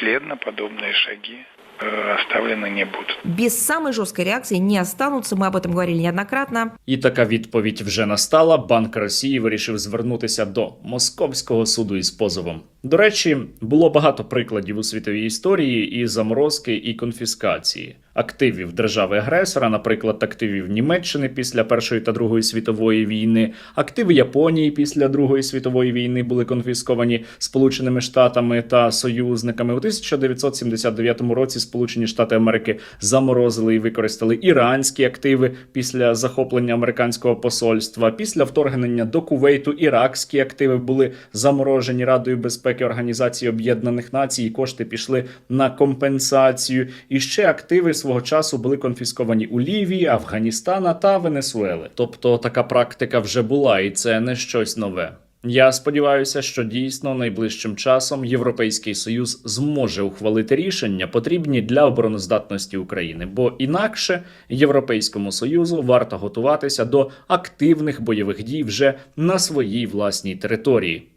бесследно подобные шаги э, оставлены не будут. Без самой жесткой реакции не останутся, мы об этом говорили неоднократно. І така відповідь вже настала. Банк Росії вирішив звернутися до московського суду із позовом. До речі, було багато прикладів у світовій історії і заморозки, і конфіскації активів держави-агресора, наприклад, активів Німеччини після Першої та Другої світової війни, активи Японії після Другої світової війни були конфісковані Сполученими Штатами та союзниками. У 1979 році Сполучені Штати Америки заморозили і використали іранські активи після захоплення американського посольства. Після вторгнення до Кувейту іракські активи були заморожені Радою безпеки Організації Об'єднаних Націй. Кошти пішли на компенсацію. І ще активи свого часу були конфісковані у Лівії, Афганістана та Венесуели. Тобто така практика вже була, і це не щось нове. Я сподіваюся, що дійсно найближчим часом Європейський Союз зможе ухвалити рішення, потрібні для обороноздатності України, бо інакше Європейському Союзу варто готуватися до активних бойових дій вже на своїй власній території.